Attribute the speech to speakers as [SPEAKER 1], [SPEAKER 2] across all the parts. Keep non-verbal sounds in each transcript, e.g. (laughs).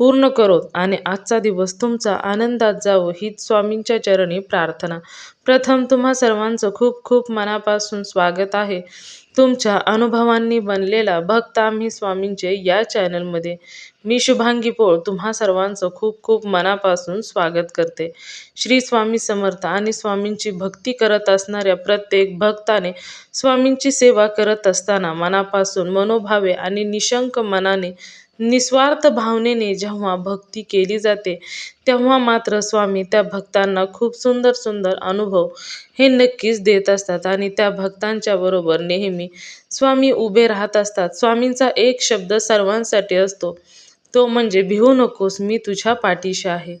[SPEAKER 1] पूर्ण करोत आणि आजचा दिवस तुमचा आनंदात जावो हीच स्वामींच्या चरणी प्रार्थना. प्रथम तुम्हा सर्वांचं खूप खूप मनापासून स्वागत आहे. तुमच्या अनुभवांनी बनलेला भक्त आम्ही स्वामींचे या चॅनलमध्ये. मी शुभांगी पोळ तुम्हा सर्वांचं खूप खूप मनापासून स्वागत करते. श्री स्वामी समर्थ आणि स्वामींची भक्ती करत असणाऱ्या प्रत्येक भक्ताने स्वामींची सेवा करत असताना मनापासून मनोभावे आणि निशंक मनाने निस्वार्थ भावनेने जेव्हा भक्ती केली जाते तेव्हा मात्र स्वामी त्या भक्तांना खूप सुंदर सुंदर अनुभव हे नक्कीच देत असतात आणि त्या भक्तांच्या बरोबर नेहमी स्वामी उभे राहत असतात. स्वामींचा एक शब्द सर्वांसाठी असतो तो म्हणजे भिवू नकोस मी तुझ्या पाठीशी आहे.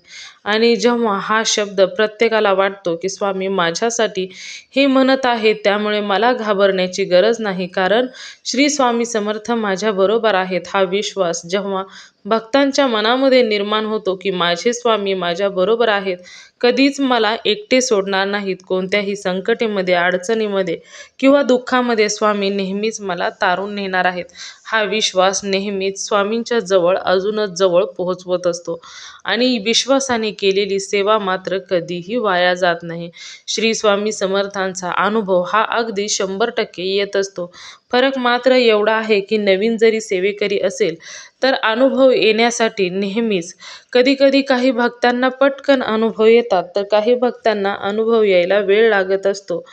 [SPEAKER 1] आणि जेव्हा हा शब्द प्रत्येकाला वाटतो की स्वामी माझ्यासाठी हे म्हणत आहे त्यामुळे मला घाबरण्याची गरज नाही. कारण श्री स्वामी समर्थ माझ्याबरोबर आहेत हा विश्वास जेव्हा भक्तांच्या मनामध्ये निर्माण होतो की माझे स्वामी माझ्याबरोबर आहेत कधीच मला एकटे सोडणार नाहीत. कोणत्याही संकटेमध्ये अडचणीमध्ये किंवा दुःखामध्ये स्वामी नेहमीच मला तारून नेणार आहेत. हा विश्वास नेहमीच स्वामींच्या जवळ अजूनच जवळ पोहोचवत असतो. आणि विश्वासाने केलेली सेवा मात्र कधीही वाया जात नाही. श्री स्वामी समर्थांचा अनुभव हा अगदी शंभर टक्के येत असतो. फरक मात्र एवढा आहे की नवीन जरी सेवेकरी असेल तर अनुभव येण्यासाठी नेहमीच कधीकधी काही भक्तांना पटकन अनुभव येतात तर काही भक्तांना अनुभव यायला वेळ लागत असतो.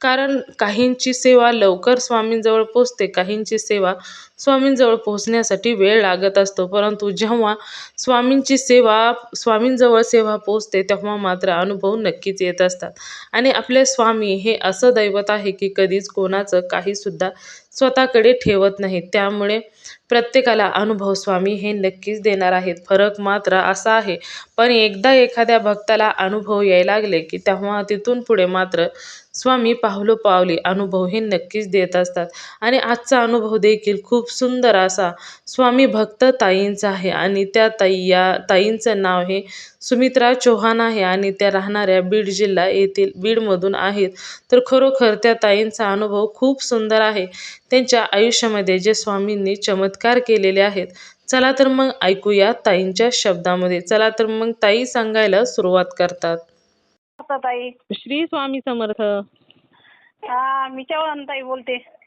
[SPEAKER 1] कारण काहींची सेवा लवकर स्वामींजवळ पोचते काहींची सेवा स्वामींजवळ पोहोचण्यासाठी वेळ लागत असतो. परंतु जेव्हा स्वामींची सेवा स्वामींजवळ सेवा पोचते तेव्हा मात्र अनुभव नक्कीच येत असतात. आणि आपले स्वामी हे असं दैवत आहे की कधीच कोणाचं काहीसुद्धा स्वतःकडे ठेवत नाही त्यामुळे प्रत्येकाला अनुभव स्वामी हे नक्कीच देणार आहेत. फरक मात्र असा आहे पण एकदा एखाद्या भक्ताला अनुभव यायला लागले की तेव्हा तिथून पुढे मात्र स्वामी पावलो पावली अनुभव हे नक्कीच देत असतात. आणि आजचा अनुभव देखील खूप सुंदर असा स्वामी भक्त ताईंचा आहे आणि त्या ताई या ताईंचं नाव हे सुमित्रा चौहान आहे आणि त्या राहणाऱ्या बीड जिल्हा येथील बीडमधून आहेत. तर खरोखर त्या ताईंचा अनुभव खूप सुंदर आहे. त्यांच्या आयुष्यामध्ये जे स्वामींनी चमत्कार केलेले आहेत. चला तर मग ऐकूया ताईंच्या शब्दामध्ये. चला तर मग ताई सांगायला सुरुवात करतात.
[SPEAKER 2] ताई.
[SPEAKER 1] श्री स्वामी समर्थ.
[SPEAKER 2] हा मी चव्हाण ताई बोलते.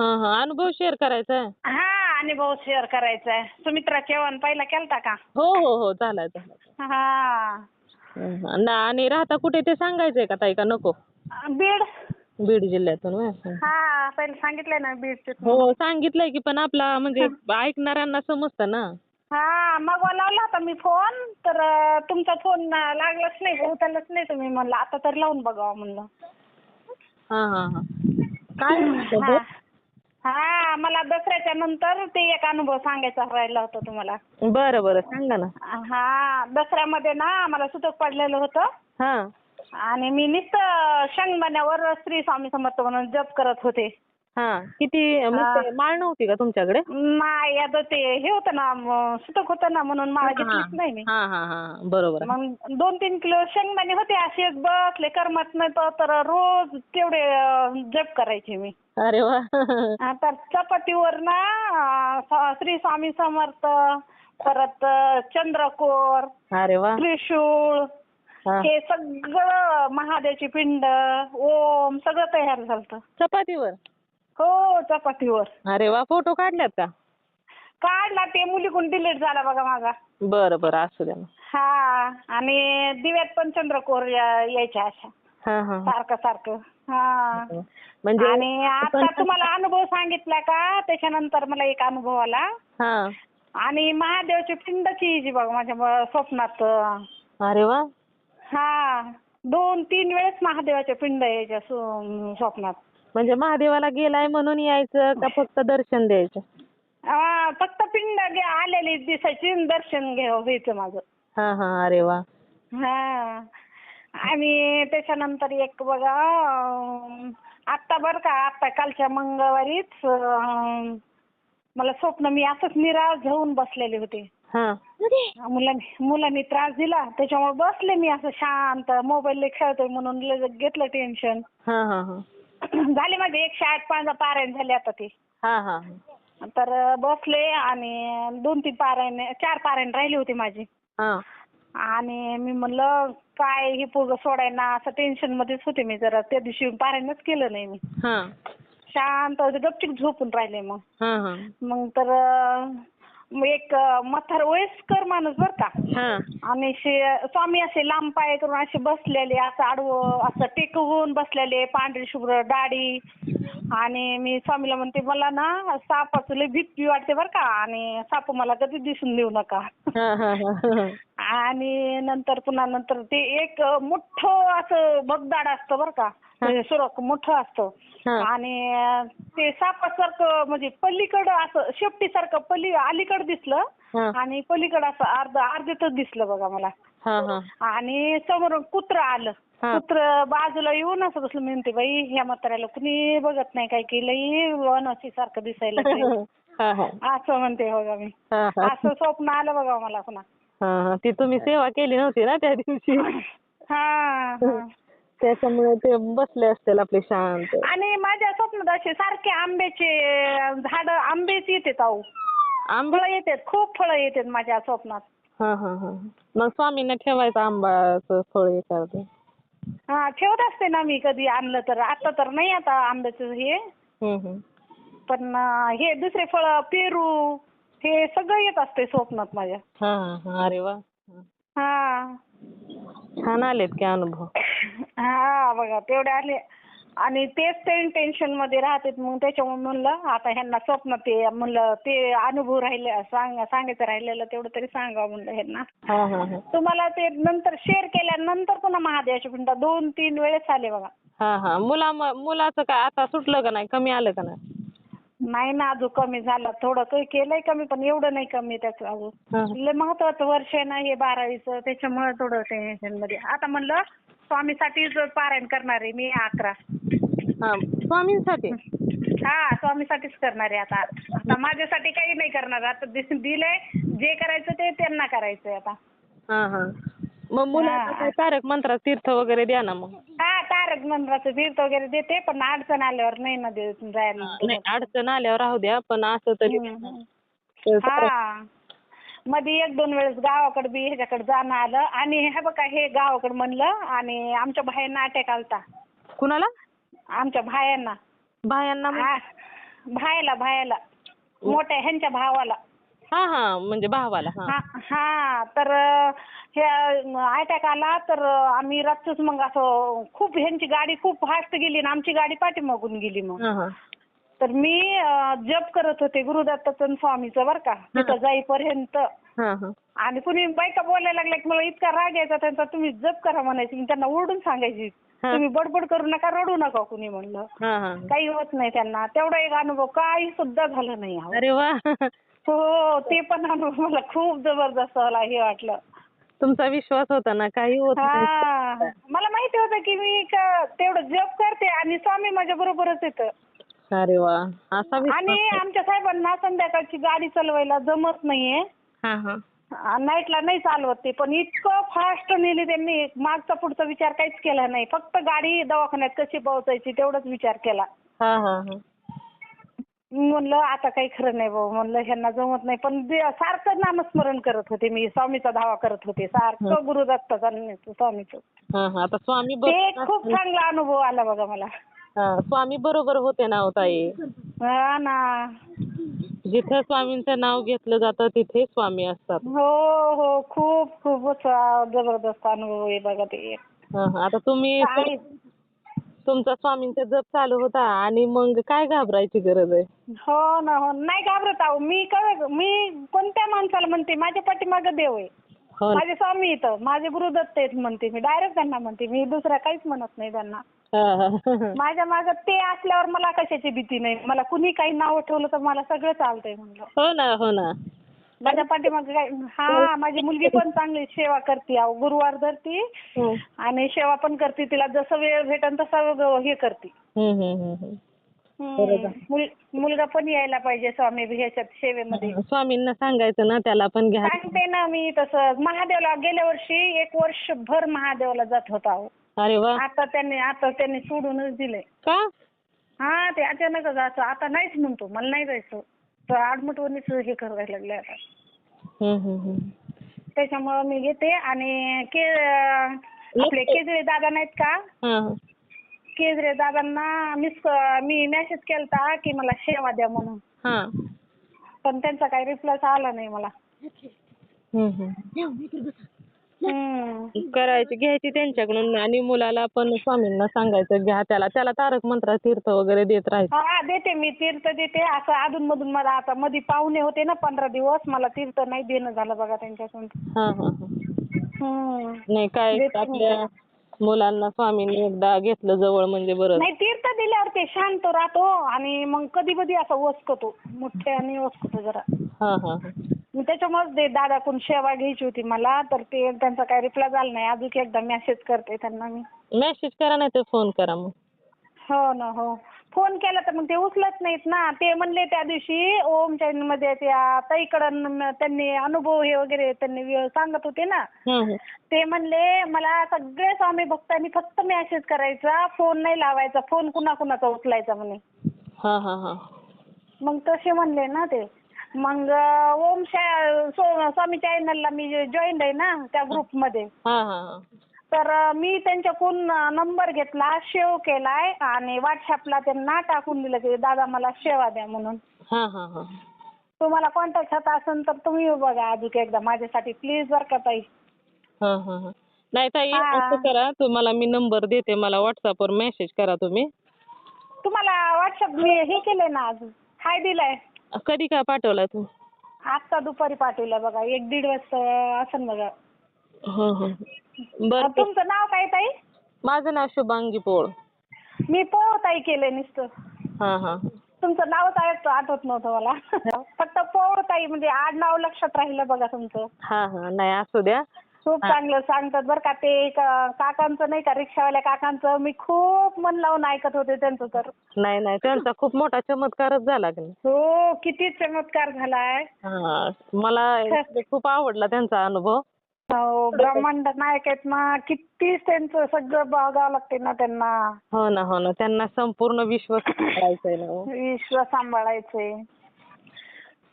[SPEAKER 1] हा हा. अनुभव शेअर करायचा आहे
[SPEAKER 2] हा अनुभव शेअर करायचा आहे सुमित्रा चव्हाण पहिला केलता का?
[SPEAKER 1] हो हो हो. चालाय चालाय
[SPEAKER 2] हा.
[SPEAKER 1] ना. आणि राहता कुठे ते सांगायचंय का ताई का नको?
[SPEAKER 2] बीड.
[SPEAKER 1] बीड जिल्ह्यातून व्हय?
[SPEAKER 2] हा पहिले सांगितलंय ना बीडचे
[SPEAKER 1] हो सांगितलंय की पण आपला म्हणजे ऐकणाऱ्यांना समजतं ना.
[SPEAKER 2] हा मग लावला होता मी फोन तर अं, तुमचा फोन लागलाच नाही उचललाच नाही तुम्ही म्हणलं. आता तर लावून बघावं म्हणलं.
[SPEAKER 1] हा हा हा. काय म्हणतो
[SPEAKER 2] हा.
[SPEAKER 1] ते?
[SPEAKER 2] हा मला दसऱ्याच्या नंतर ते एक अनुभव सांगायचा राहिला होता तुम्हाला.
[SPEAKER 1] बरं बरं सांगा ना.
[SPEAKER 2] हा दसऱ्यामध्ये ना आम्हाला सुतक पडलेलं होतं.
[SPEAKER 1] हा.
[SPEAKER 2] आणि मी नुसतं शेंगदाण्यावर श्री स्वामी समर्थ म्हणून जप करत होते.
[SPEAKER 1] हा. किती ते माळ नव्हती का तुमच्याकडे?
[SPEAKER 2] नाही आता ते हे होतं ना सुतक होतं ना म्हणून मला घेतलीच नाही मी.
[SPEAKER 1] हा हा हा. बरोबर. आहे.
[SPEAKER 2] मग दोन तीन किलो शेंगदाणे होते असेच बसले करमत नाही तर- तर रोज तेवढे अं, जप करायचे मी.
[SPEAKER 1] अरे वा.
[SPEAKER 2] आता चपातीवर ना अं, स- श्री स्वामी समर्थ परत अं, चंद्रकोर
[SPEAKER 1] अरे वा.
[SPEAKER 2] त्रिशूळ
[SPEAKER 1] हा.
[SPEAKER 2] हे सगळं महादेवची पिंड ओम सगळं तयार झालं
[SPEAKER 1] चपातीवर?
[SPEAKER 2] हो चपातीवर
[SPEAKER 1] अरे वा फोटो काढल्यात का?
[SPEAKER 2] काढला ते मुलीकडून डिलीट झाला बघा माझा
[SPEAKER 1] बरं बरं असू द्या.
[SPEAKER 2] हा आणि दिव्यात पण चंद्रकोर या- यायच्या अशा.
[SPEAKER 1] हा हा हा.
[SPEAKER 2] सारखं सारखं. हा.
[SPEAKER 1] म्हणजे
[SPEAKER 2] आणि आता तुम्हाला अनुभव सांगितला का? त्याच्यानंतर मला एक अनुभव आला.
[SPEAKER 1] हा.
[SPEAKER 2] आणि महादेवाची पिंडची जी बघा माझ्या स्वप्नात.
[SPEAKER 1] अरे वा.
[SPEAKER 2] हा. दोन तीन वेळेस महादेवाच्या पिंड यायच्या स्व- स्वप्नात.
[SPEAKER 1] म्हणजे महादेवाला गेलाय म्हणून यायचं का फक्त दर्शन द्यायचं?
[SPEAKER 2] हा, फक्त पिंड गे- आलेली दिसायची आणि दर्शन घे व्हायचं माझं.
[SPEAKER 1] हा हा अरे वा.
[SPEAKER 2] हा. आणि त्याच्यानंतर एक बघा अं, आत्ता बरं का आत्ता कालच्या मंगळवारीच अं, मला स्वप्न मी असंच निराश होऊन बसलेले होते.
[SPEAKER 3] हा.
[SPEAKER 2] मुलांनी मुलांनी त्रास दिला त्याच्यामुळे बसले मी असं शांत मोबाईल खेळतोय म्हणून लगेच घेतलं टेन्शन
[SPEAKER 3] हा हा हा. (laughs)
[SPEAKER 2] झाले माझे एकशे आठ पाच पारायण झाले आता ते.
[SPEAKER 3] हा हा.
[SPEAKER 2] तर बसले आणि दोन तीन पारायण चार पारायण राहिली होती माझी.
[SPEAKER 3] हा.
[SPEAKER 2] आणि मी म्हणलं काय हे पोरग सोडायना असं टेन्शन मध्येच होते मी जरा. त्या दिवशी पारायणच केलं नाही मी.
[SPEAKER 3] हा.
[SPEAKER 2] शांत होते गपचिप झोपून राहिले मग.
[SPEAKER 3] हा हा.
[SPEAKER 2] मग तर एक म्हातार वयस्कर माणूस बर का.
[SPEAKER 3] हा.
[SPEAKER 2] आणि शे- स्वामी असे लांब पाय करून असे बसलेले असं आडवं असं टेकवून बसलेले पांढरी शुभ्र दाढी आणि मी स्वामीला म्हणते मला ना सापाचं लय भीती वाटते बरं का आणि साप मला कधी दिसून देऊ नका.
[SPEAKER 3] हा हा हा
[SPEAKER 2] आणि नंतर पुन्हा नंतर ते एक मोठं असं बगदाड असतं बरं का म्हणजे सुरक मोठं असतं. आणि ते सापासारखं म्हणजे पलीकडं असं शेपटीसारखं पली अलीकडं दिसलं आणि पलीकडं असं अर्ध अर्ध्यातच दिसलं बघा मला. आणि समोरून कुत्रं आलं. कुत्र बाजूला येऊन असं बसलं मी म्हणते बाई ह्या म्हाताऱ्याला कुणी बघत नाही काय की लई वनसी सारखं दिसायला (laughs) लागलंय.
[SPEAKER 3] हा हा.
[SPEAKER 2] असं म्हणते बघा मी.
[SPEAKER 3] हा हा.
[SPEAKER 2] असं स्वप्न आलं बघा मला पुन्हा.
[SPEAKER 3] हा हा. ती तुम्ही सेवा केली नव्हती ना त्या दिवशी? (laughs)
[SPEAKER 2] हा हा.
[SPEAKER 3] त्याच्यामुळे ते बसले असतील आपले शांत.
[SPEAKER 2] आणि माझ्या स्वप्नात असे सारखे आंब्याचे झाड आंबेच येतात अहो
[SPEAKER 3] आंबा?
[SPEAKER 2] फळं येतात खूप फळं येतात माझ्या स्वप्नात.
[SPEAKER 3] हा हा हा. मग स्वामींना ठेवायचं आंबाचं फळ हे करते
[SPEAKER 2] हा ठेवत असते ना मी कधी आणलं तर. आता तर नाही आता आंब्याचं हे.
[SPEAKER 3] हम्म
[SPEAKER 2] पण अं, हे दुसरे फळ पेरू हे सगळं येत असते स्वप्नात माझ्या.
[SPEAKER 3] हा हा हा. अरे वा.
[SPEAKER 2] हा.
[SPEAKER 3] छान आलेत की अनुभव.
[SPEAKER 2] हा बघा तेवढे आले. आणि तेच ते टेन्शनमध्ये राहतात. मग त्याच्यामुळे म्हणलं आता ह्यांना स्वप्न ते म्हणलं ते अनुभव राहिले सांग सांगायचं राहिलेलं तेवढं तरी सांगावं म्हणलं ह्यांना.
[SPEAKER 3] हा हा हा.
[SPEAKER 2] तुम्हाला ते नंतर शेअर केल्यानंतर पुन्हा महादेवाच्या पिंडा दोन तीन वेळेस आले बघा.
[SPEAKER 3] हा हा. मुला मुलाचं काय आता सुटलं का नाही? कमी आलं का नाही?
[SPEAKER 2] नाही ना अजून कमी झालं. थोडं काही केलंय कमी पण एवढं नाही कमी त्याचं अजून.
[SPEAKER 3] हा
[SPEAKER 2] लय महत्वाचं वर्ष आहे ना हे बारावीचं. त्याच्यामुळे थोडं टेन्शनमध्ये आता म्हणलं स्वामीसाठीच पारायण करणार आहे मी अकरा.
[SPEAKER 3] हा स्वामींसाठी.
[SPEAKER 2] हा स्वामीसाठीच करणार आहे आता. आता माझ्यासाठी काही नाही करणार. आता दि- दिलंय जे करायचं ते त्यांना करायचंय आता.
[SPEAKER 3] हा हा. मग काय तारक मंत्रात तीर्थ वगैरे द्या ना मग.
[SPEAKER 2] हा तारक मंत्राचं तीर्थ वगैरे देते पण अडचण आल्यावर नाही ना दे जायला.
[SPEAKER 3] नाही अडचण आल्यावर राहू द्या पण असं तरी
[SPEAKER 2] हा. मध्ये एक दोन वेळेस गावाकडे बी ह्याच्याकडे जाणं आलं. आणि हे बघा हे गावाकडे म्हणलं आणि आमच्या भायांना अटॅक आलता
[SPEAKER 3] कुणाला?
[SPEAKER 2] आमच्या भायांना.
[SPEAKER 3] बायांना मग?
[SPEAKER 2] हा भायला भायला. मोठ्या ह्यांच्या भावाला.
[SPEAKER 3] हा हा म्हणजे भावाला हा.
[SPEAKER 2] हा हा तर अं, हे अटॅक आला तर अं, आम्ही रातच मग असं खूप ह्यांची गाडी खूप फास्ट गेली आणि आमची गाडी पाठीमागून गेली मग.
[SPEAKER 3] हा हा.
[SPEAKER 2] तर मी अं, जप करत होते गुरुदत्ताचं आणि स्वामीचं बरं का. तिथं जाईपर्यंत
[SPEAKER 3] हा हा.
[SPEAKER 2] आणि कुणी बायका बोलायला लागल्या की मला इतका राग यायचा त्यांचा तुम्ही जप करा म्हणायची मी त्यांना ओरडून सांगायची.
[SPEAKER 3] हा.
[SPEAKER 2] तुम्ही बडबड करू नका रडू नका कुणी म्हणलं.
[SPEAKER 3] हा हा.
[SPEAKER 2] काही होत नाही त्यांना. तेवढा एक अनुभव काही सुद्धा झालं नाही अहो.
[SPEAKER 3] अरे वा.
[SPEAKER 2] हो ते पण अनुभव मला खूप जबरदस्त मला हे वाटलं.
[SPEAKER 3] तुमचा विश्वास होता ना काही होत नाही.
[SPEAKER 2] हा मला माहिती होतं की मी का- तेवढं जप करते आणि स्वामी माझ्या बरोबरच येतं.
[SPEAKER 3] अरे वा. असा
[SPEAKER 2] आणि आमच्या साहेबांना संध्याकाळची गाडी चालवायला जमत नाहीये.
[SPEAKER 3] हा हा.
[SPEAKER 2] नाईटला नाही चालवत ते पण इतकं फास्ट नेली त्यांनी मागचा पुढचा विचार काहीच केला नाही. फक्त गाडी दवाखान्यात कशी पोहोचायची तेवढाच विचार केला.
[SPEAKER 3] हा हा हा.
[SPEAKER 2] म्हणलं आता काही खरं नाही भाऊ म्हणलं ह्यांना जमत नाही. पण सारखं नामस्मरण करत होते मी स्वामीचा धावा करत होते. सारखं गुरुदत्ताचा आणि स्वामीचं.
[SPEAKER 3] हा हा. आता स्वामी
[SPEAKER 2] ते खूप चांगला अनुभव आला बघा मला.
[SPEAKER 3] हा, स्वामी बरोबर होते ना हो ताई?
[SPEAKER 2] हा ना.
[SPEAKER 3] जिथे स्वामींचं नाव घेतलं जातं तिथे स्वामी असतात.
[SPEAKER 2] हो हो खूप खूपच जबरदस्त अनुभव आहे बघा ते.
[SPEAKER 3] हा हा आता तुम्ही तुमचा स्वामींचा जप चालू होता आणि मग काय घाबरायची गरज आहे?
[SPEAKER 2] हो ना हो. नाही घाबरत आहो. मी काय मी कोणत्या माणसाला म्हणते? माझ्या पाठीमागं देव आहे.
[SPEAKER 3] हो ना.
[SPEAKER 2] माझे स्वामी इथं माझे गुरुदत्त आहेत म्हणते मी. डायरेक्ट त्यांना म्हणते मी. दुसरा काहीच म्हणत नाही त्यांना.
[SPEAKER 3] हा, हा.
[SPEAKER 2] माझ्या मागं ते असल्यावर मला कशाची भीती नाही. मला कुणी काही नाव ठेवलं तर मला सगळं चालतंय म्हणलं.
[SPEAKER 3] हो ना हो ना.
[SPEAKER 2] माझ्या पाठीमागे काय हा माझी मुलगी पण चांगली सेवा करते अहो. गुरुवार धरती
[SPEAKER 3] हं.
[SPEAKER 2] आणि सेवा पण करते. तिला जसं वेळ भेटन तसं हे करते. हम्म.
[SPEAKER 3] बरोबर.
[SPEAKER 2] मुल- मुलगा पण यायला पाहिजे स्वामी ह्याच्यात सेवेमध्ये.
[SPEAKER 3] स्वामींना सांगायचं ना त्याला पण घ्या.
[SPEAKER 2] सांगते ना मी तसं. महादेवला गेल्या वर्षी एक वर्षभर महादेवला जात होता अहो.
[SPEAKER 3] अरे वा.
[SPEAKER 2] आता त्यांनी आता त्यांनी सोडूनच दिलंय.
[SPEAKER 3] का?
[SPEAKER 2] हा ते अचानकच असं आता नाहीच म्हणतो मला नाही जायचं. तर आडमुठवणीच हे करायला लागले आता.
[SPEAKER 3] हं, हं, हं.
[SPEAKER 2] त्याच्यामुळं मी घेते आणि के आपले केजळे दादा नाहीत का?
[SPEAKER 3] हां, हां.
[SPEAKER 2] केजरे दादांना मिस मी मेसेज केलता की मला सेवा द्या म्हणून
[SPEAKER 3] हां.
[SPEAKER 2] पण त्यांचा काही रिप्लाय आला नाही मला. हम्म.
[SPEAKER 3] करायची घ्यायची त्यांच्याकडून आणि मुलाला पण स्वामींना सांगायचं घ्या त्याला त्याला तारक मंत्र तीर्थ वगैरे देत राहायचं
[SPEAKER 2] हा देते मी तीर्थ देते असं अधून मधून मला आता मध्ये पाहुणे होते ना पंधरा दिवस मला तीर्थ नाही देणं झालं बघा त्यांच्याकडून
[SPEAKER 3] हां हां हां
[SPEAKER 2] हम्म.
[SPEAKER 3] नाही काय
[SPEAKER 2] देते मी
[SPEAKER 3] आपल्या मुलांना स्वामींनी एकदा घेतलं जवळ म्हणजे बरं.
[SPEAKER 2] नाही तीर्थ दिल्यावर ते शांत राहतो आणि मग कधी कधी असं वसकतो मोठ्याने वसकतो जरा.
[SPEAKER 3] हां हां हां.
[SPEAKER 2] मग त्याच्यामुळेच ते दादाकडून सेवा घ्यायची होती मला. तर ते त्यांचा काही रिप्लाय झाला नाही. अजून एकदा मेसेज करते त्यांना मी.
[SPEAKER 3] मेसेज करा नाही तर फोन करा मग.
[SPEAKER 2] हो ना हो. फोन केला तर मग ते उचलत नाहीत ना. ते म्हणले त्या दिवशी ओममध्ये त्या ताईकडं त्यांनी अनुभव हे वगैरे त्यांनी व्य- सांगत होते ना.
[SPEAKER 3] हं, हं.
[SPEAKER 2] ते म्हणले मला सगळे स्वामी भक्तांनी फक्त मेसेज करायचा. फोन नाही लावायचा. फोन कुणा कुणाचा उचलायचा म्हणे.
[SPEAKER 3] हां हां हां.
[SPEAKER 2] मग तसे म्हणले ना ते. मग अं, ओम शा- सो- स्वामी चॅनलला मी जॉईन आहे ना त्या ग्रुपमध्ये
[SPEAKER 3] हां हां हां.
[SPEAKER 2] तर मी त्यांच्याकडून नंबर घेतला सेव्ह केलाय आणि व्हॉट्सअपला त्यांना टाकून दिलं की दादा मला सेवा द्या म्हणून.
[SPEAKER 3] हां हां हां.
[SPEAKER 2] तुम्हाला कॉन्टॅक्ट होत असेल तर तुम्ही बघा अजून एकदा माझ्यासाठी प्लीज बरं का ताई.
[SPEAKER 3] हां हां हां. नाही ताई
[SPEAKER 2] हां.
[SPEAKER 3] असं करा तुम्हाला मी नंबर देते मला व्हॉट्सअपवर मेसेज करा तुम्ही.
[SPEAKER 2] तुम्हाला व्हॉट्सअप मी हे केलंय ना अजून हाय दिलाय.
[SPEAKER 3] कधी काय पाठवला तू?
[SPEAKER 2] आत्ता दुपारी पाठवलं बघा एक दीड वाजता असेल बघा.
[SPEAKER 3] हं हं. बरं
[SPEAKER 2] तुमचं नाव काय ताई?
[SPEAKER 3] माझं नाव शुभांगी पोळ.
[SPEAKER 2] मी पोळ ताई केलंय नुसतं.
[SPEAKER 3] हां हां.
[SPEAKER 2] तुमचं नावच आठ- आठवत नव्हतं मला. फक्त पोळ ताई म्हणजे आडनाव लक्षात राहिलं बघा तुमचं.
[SPEAKER 3] हां हां. नाही असू द्या.
[SPEAKER 2] खूप चांगलं सांगतात बरं का ते का- काकांचं नाही का रिक्षावाल्या काकांचं मी खूप मन लावून ऐकत होते त्यांचं तर.
[SPEAKER 3] नाही नाही. त्यांचा खूप मोठा चमत्कारच झाला की नाही.
[SPEAKER 2] हो किती चमत्कार झालाय.
[SPEAKER 3] हां. मला खूप आवडला त्यांचा अनुभव.
[SPEAKER 2] हो (laughs) ब्रह्मांड नायक आहेत ना किती त्यांचं सगळं बघावं लागते ना त्यांना.
[SPEAKER 3] हो ना हो ना. त्यांना संपूर्ण विश्व करायचंय ना हो.
[SPEAKER 2] विश्व सांभाळायचे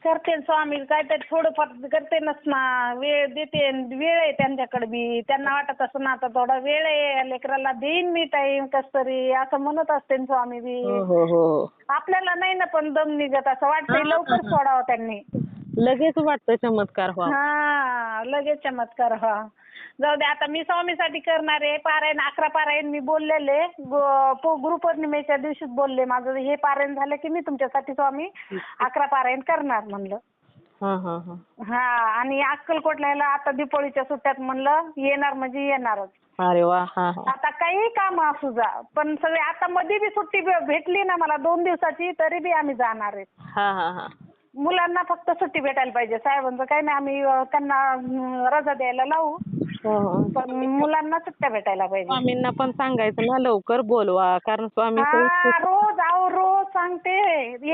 [SPEAKER 2] करते न स्वामी काहीतरी थोडंफार करते ना वेळ देते न वेळ आहे त्यांच्याकडे बी. त्यांना वाटत असं ना आता थोडा वेळ आहे लेकराला देईन मी टाइम कस तरी असं म्हणत असते न स्वामी बी.
[SPEAKER 3] हो हो हो.
[SPEAKER 2] आपल्याला नाही ना पण दम निघत असं वाटतंय. लवकर सोडावं त्यांनी.
[SPEAKER 3] लगेच वाटतं चमत्कार व्हा
[SPEAKER 2] हा लगेच चमत्कार हा जाऊ दे आता मी स्वामीसाठी करणार आहे. पारायण अकरा पारायण मी बोललेले. गुरुपौर्णिमेच्या दिवशीच बोलले माझं. हे पारायण झालं की मी तुमच्यासाठी स्वामी अकरा पारायण करणार म्हणलं.
[SPEAKER 3] हां हां हां.
[SPEAKER 2] हा आणि अक्कलकोटला यायला आता दीपावलीच्या सुट्ट्यात म्हणलं येणार म्हणजे येणारच.
[SPEAKER 3] अरे वा हां हां.
[SPEAKER 2] आता काही काम असू जा पण सगळे आता मध्ये बी सुट्टी भे- भेटली ना मला दोन दिवसाची तरी बी आम्ही जाणार आहे.
[SPEAKER 3] हां हां हां.
[SPEAKER 2] मुलांना फक्त सुट्टी भेटायला पाहिजे. साहेबांचं काही नाही आम्ही अं, त्यांना रजा द्यायला लावू. पण मुलांना सुट्ट्या भेटायला पाहिजे.
[SPEAKER 3] स्वामींना पण सांगायचं ना लवकर बोलवा. कारण स्वामी
[SPEAKER 2] हा रोज अहो रोज सांगते.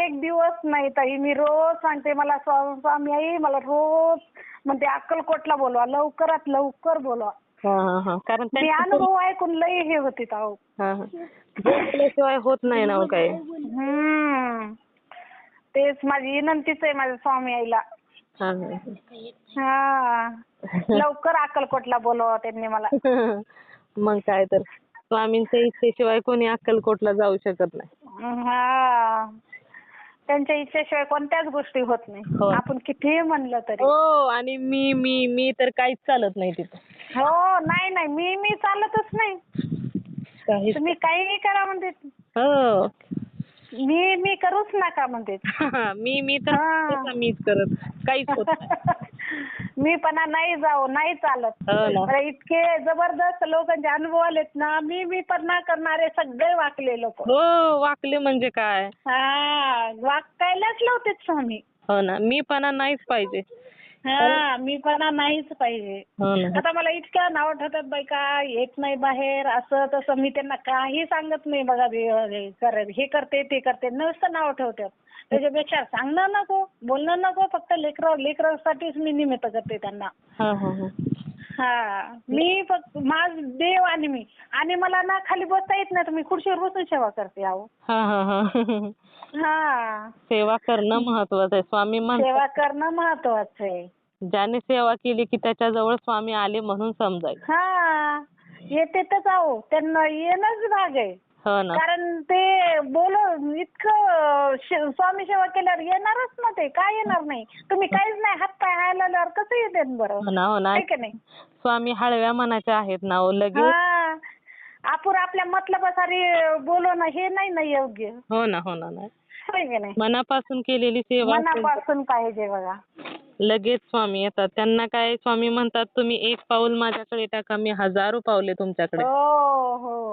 [SPEAKER 2] एक दिवस नाही ताई मी रोज सांगते. मला स्वा- स्वामी आई मला रोज म्हणते अक्कलकोटला बोलवा. लवकरात लवकर बोलवा.
[SPEAKER 3] हां हां हां. कारण
[SPEAKER 2] मी
[SPEAKER 3] त्यांचं
[SPEAKER 2] अनुभव ऐकून लई हे होते
[SPEAKER 3] हां हां. बोलल्याशिवाय होत नाही ना हो काही.
[SPEAKER 2] हम्म. तेच माझी विनंतीच आहे माझ्या स्वामी आईला.
[SPEAKER 3] हां हां.
[SPEAKER 2] हा लवकर अक्कलकोटला बोलवा त्यांनी मला. (laughs)
[SPEAKER 3] मग काय तर. स्वामींच्या इच्छेशिवाय कोणी अक्कलकोटला जाऊ शकत नाही.
[SPEAKER 2] हा. त्यांच्या इच्छेशिवाय कोणत्याच गोष्टी होत
[SPEAKER 3] हो.
[SPEAKER 2] नाही आपण कितीही म्हणलं तरी.
[SPEAKER 3] हो आणि मी मी मी तर काहीच चालत नाही तिथं.
[SPEAKER 2] हो नाही नाही. मी मी चालतच नाही.
[SPEAKER 3] काहीच
[SPEAKER 2] तुम्ही काही करा म्हणते.
[SPEAKER 3] हो.
[SPEAKER 2] मी मी करूच नका म्हणते. (laughs)
[SPEAKER 3] मी मी तर. मीच करत. काहीच होत नाही. (laughs)
[SPEAKER 2] मी पण नाही जाऊ नाही चालत.
[SPEAKER 3] हो
[SPEAKER 2] इतके जबरदस्त लोकांचे अनुभव आलेत ना मी मी पण ना करणारे सगळे वाकले लोक.
[SPEAKER 3] हो वाकले म्हणजे काय?
[SPEAKER 2] हा वाकायलाच लावतेत स्वामी.
[SPEAKER 3] हो ना. मी पणा नाहीच पाहिजे.
[SPEAKER 2] हा मी पण नाहीच पाहिजे.
[SPEAKER 1] हो. ना
[SPEAKER 2] आता मला इतक्या नाव ठेवतात बाई का येत नाही बाहेर असं तसं मी त्यांना काही सांगत नाही बघा बे- हे कर- हे करते ते करते नुसतं नाव ठेवतात. त्याच्यापेक्षा सांगणं नको बोलणं नको फक्त लेकर लेकरासाठीच मी निमित्त करते त्यांना.
[SPEAKER 1] हा हा हा.
[SPEAKER 2] हा. मी फक्त माझ देव आणि मी. आणि मला ना खाली बसता येत नाही तर मी खुर्चीवर बसून सेवा करते अहो.
[SPEAKER 1] हा हा हा.
[SPEAKER 2] हा.
[SPEAKER 1] सेवा करणं महत्वाचं आहे. स्वामी म्हणतात.
[SPEAKER 2] सेवा करणं महत्वाचं आहे.
[SPEAKER 1] ज्याने सेवा केली की त्याच्याजवळ स्वामी आले म्हणून समजायचं.
[SPEAKER 2] हा. येतेच आहो त्यांना येणंच भाग आहे.
[SPEAKER 1] हो ना.
[SPEAKER 2] कारण ते बोल इतकं शे- स्वामी सेवा केल्यावर येणारच ना ते काय येणार नाही. तुम्ही काहीच नाही हात पाय हालवल्यावर कसं येते बरं?
[SPEAKER 1] हो ना हो ना.
[SPEAKER 2] आहे का नाही
[SPEAKER 1] स्वामी हळव्या मनाचे आहेत ना हो लगेच.
[SPEAKER 2] हा. आपण आपल्या मतलबासारी बोलवणं हे नाही ना योग्य.
[SPEAKER 1] हो ना हो ना नाही.
[SPEAKER 2] होय की नाही?
[SPEAKER 1] मनापासून केलेली सेवा असेल तर.
[SPEAKER 2] मनापासून पाहिजे बघा.
[SPEAKER 1] लगेच स्वामी येतात. त्यांना काय स्वामी म्हणतात तुम्ही एक पाऊल माझ्याकडे टाका मी हजारो पावले तुमच्याकडे.
[SPEAKER 2] हो हो.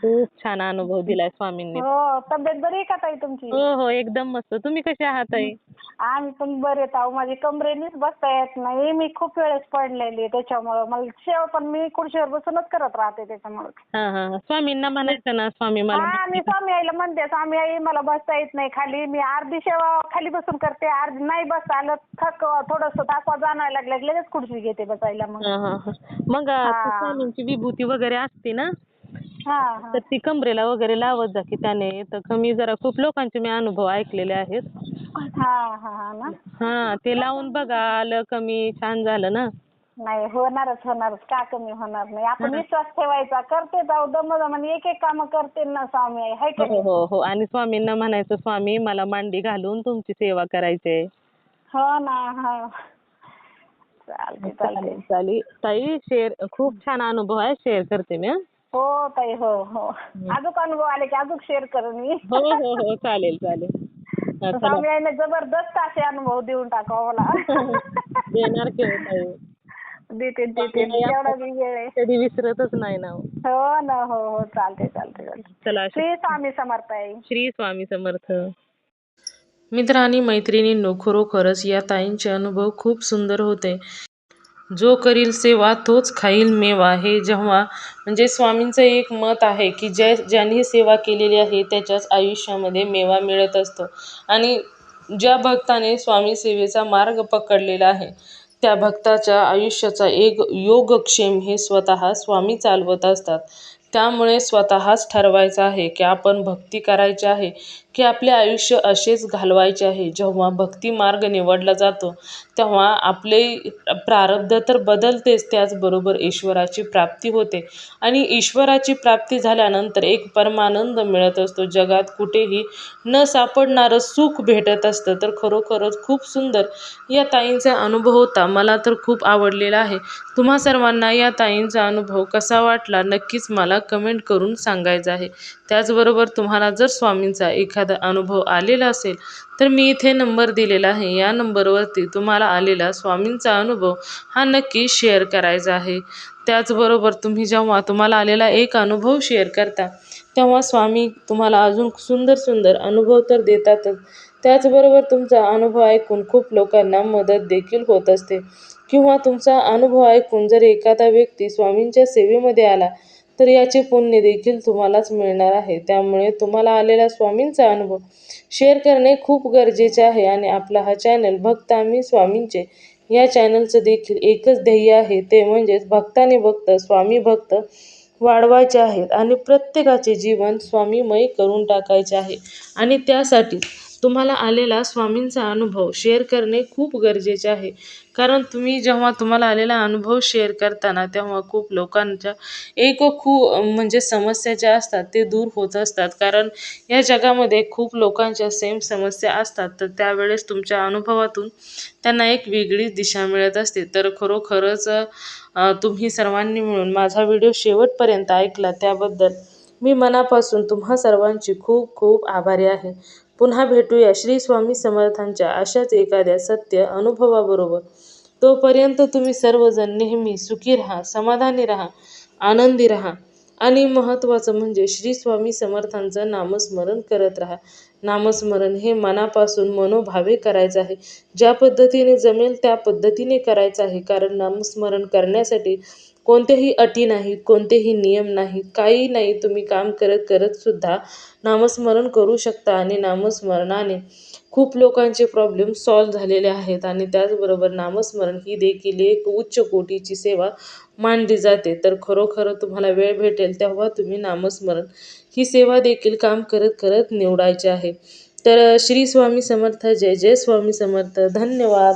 [SPEAKER 1] खूप छान अनुभव दिलाय स्वामींनी.
[SPEAKER 2] हो तब्येत बरी आहे का ताई तुमची?
[SPEAKER 1] हो हो एकदम मस्त. तुम्ही कसे आहात ताई?
[SPEAKER 2] आम्ही पण बरे आहेत अहो माझी कमरेनीच बसता येत नाही. मी खूप वेळेस पडलेली आहे त्याच्यामुळं मला सेवा पण मी खुर्चीवर बसूनच करत राहते त्याच्यामुळं.
[SPEAKER 1] हा हा हा. स्वामींना म्हणायचं ना स्वामी मला
[SPEAKER 2] हा मी स्वामी आईला म्हणते स्वामी आई मला बसता येत नाही खाली. मी अर्धी सेवा खाली बसून करते अर्धी नाही बसता आलं थक थोडस थकवा जाणवायला लागलं की लगेच खुर्ची घेते बसायला मग.
[SPEAKER 1] हा, हा, हा. मग अं,
[SPEAKER 2] हा.
[SPEAKER 1] स्वामींची विभूती वगैरे असते ना?
[SPEAKER 2] हा हा.
[SPEAKER 1] तर ती कमरेला वगैरे लावत जा की त्याने. तर कमी जरा खूप लोकांचे मी अनुभव ऐकलेले आहेत.
[SPEAKER 2] हा हा हा ना.
[SPEAKER 1] हा ते लावून बघा आलं कमी छान झालं ना.
[SPEAKER 2] नाही होणारच होणारच. का कमी होणार नाही? आपण विश्वास ठेवायचा. करते जाऊ दम दमाने एक एक काम करते ना स्वामी? हाय का
[SPEAKER 1] हो
[SPEAKER 2] नाही?
[SPEAKER 1] हो हो. आणि स्वामींना म्हणायचं स्वामी मला मांडी घालून तुमची सेवा करायची आहे.
[SPEAKER 2] हो ना हो. चालते
[SPEAKER 1] चालेल चालेल. ताई शेअर खूप छान अनुभव आहे. शेअर करते मी हं.
[SPEAKER 2] हो ताई हो हो. अजून अनुभव आले की अजून शेअर करून मी.
[SPEAKER 1] हो हो हो चालेल चालेल. (laughs) हा, चला.
[SPEAKER 2] स्वामी आईने जबरदस्त असे अनुभव देऊन टाकावं मला. (laughs)
[SPEAKER 1] देणार की हो ताई?
[SPEAKER 2] देते देते. वेळ आहे.
[SPEAKER 1] कधी विसरतच नाही ना हो.
[SPEAKER 2] हो ना हो हो चालते चालते चालते
[SPEAKER 1] चला
[SPEAKER 2] श्री स्वामी समर्थ आहे
[SPEAKER 1] श्री स्वामी समर्थ. मित्र आणि मैत्रिणींनो खरोखरच या ताईंचे अनुभव खूप सुंदर होते. जो करील सेवा तोच खाईल मेवा. हे जेव्हा म्हणजे स्वामींचं एक मत आहे की ज्या ज्यांनी सेवा केलेली आहे त्याच्याच आयुष्यामध्ये मेवा मिळत असतो. आणि ज्या भक्ताने स्वामी सेवेचा मार्ग पकडलेला आहे त्या भक्ताच्या आयुष्याचा एक योगक्षेम हे स्वतः स्वामी चालवत असतात. त्यामुळे स्वतःच ठरवायचं आहे की आपण भक्ती करायची आहे. की आपले आयुष्य असेच घालवायचे आहे. जेव्हा भक्ती मार्ग निवडला जातो तेव्हा आपले प्रारब्ध तर बदलतेच त्याचबरोबर ईश्वराची प्राप्ती होते. आणि ईश्वराची प्राप्ती झाल्यानंतर एक परमानंद मिळत असतो. जगात कुठेही न सापडणारं सुख भेटत असतं. तर खरोखरच खूप सुंदर या ताईंचा अनुभव होता. मला तर खूप आवडलेला आहे. तुम्हा सर्वांना या ताईंचा अनुभव कसा वाटला नक्कीच मला कमेंट करून सांगायचं आहे. त्याचबरोबर तुम्हाला जर स्वामींचा एखादा अनुभव आलेला असेल तर मी इथे नंबर दिलेला आहे. या नंबरवरती तुम्हाला आलेला स्वामींचा अनुभव हा नक्की शेअर करायचा आहे. त्याचबरोबर तुम्ही जेव्हा तुम्हाला आलेला एक अनुभव शेअर करता तेव्हा स्वामी तुम्हाला अजून सुंदर सुंदर अनुभव तर देतातच. त्याचबरोबर तुमचा अनुभव ऐकून खूप लोकांना मदत देखील होत असते. किंवा तुमचा अनुभव ऐकून जर एखादा व्यक्ती स्वामींच्या सेवेमध्ये आला तर याचे पुण्य देखील तुम्हालाच मिळणार आहे. त्यामुळे तुम्हाला आलेला स्वामींचा अनुभव शेअर करणे खूप गरजेचे आहे आणि आपला हा चॅनल भक्त आम्ही स्वामींचे या चॅनलचं देखील एकच ध्येय आहे. ते म्हणजेच भक्ताने भक्त स्वामी भक्त वाढवायचे आहेत आणि प्रत्येकाचे जीवन स्वामीमय करून टाकायचे आहे. आणि त्यासाठी तुम्हाला आलेला स्वामींचा अनुभव शेअर करणे खूप गरजेचे आहे. कारण तुम्ही जेव्हा तुम्हाला आलेला अनुभव शेअर करताना तेव्हा खूप लोकांच्या एक खूप म्हणजे समस्या ज्या असतात ते दूर होत असतात. कारण या जगामध्ये खूप लोकांच्या सेम समस्या असतात. तर त्यावेळेस तुमच्या अनुभवातून त्यांना एक वेगळीच दिशा मिळत असते. तर खरोखरच तुम्ही सर्वांनी मिळून माझा व्हिडिओ शेवटपर्यंत ऐकला त्याबद्दल मी मनापासून तुम्हा सर्वांची खूप खूप आभारी आहे. पुन्हा भेटूया श्री स्वामी समर्थांच्या अशाच एखाद्या सत्य अनुभवाबरोबर. तोपर्यंत तुम्ही सर्वजण नेहमी सुखी राहा समाधानी राहा आनंदी राहा आणि महत्त्वाचं म्हणजे श्री स्वामी समर्थांचं नामस्मरण करत राहा. नामस्मरण हे मनापासून मनोभावे करायचं आहे. ज्या पद्धतीने जमेल त्या पद्धतीने करायचं आहे. कारण नामस्मरण करण्यासाठी कोणत्याही अटी नाहीत कोणतेही नियम नाहीत काही नाही. तुम्ही काम करत करत सुद्धा नामस्मरण करू शकता आणि नामस्मरणाने खूप लोकांचे प्रॉब्लेम सॉल्व झालेले आहेत आणि त्याचबरोबर नामस्मरण ही देखील एक उच्च कोटीची सेवा मानली जाते. तर खरोखर तुम्हाला वेळ भेटेल तेव्हा तुम्ही नामस्मरण ही सेवा देखील काम करत करत निवडायची आहे. तर श्री स्वामी समर्थ जय जय स्वामी समर्थ. धन्यवाद.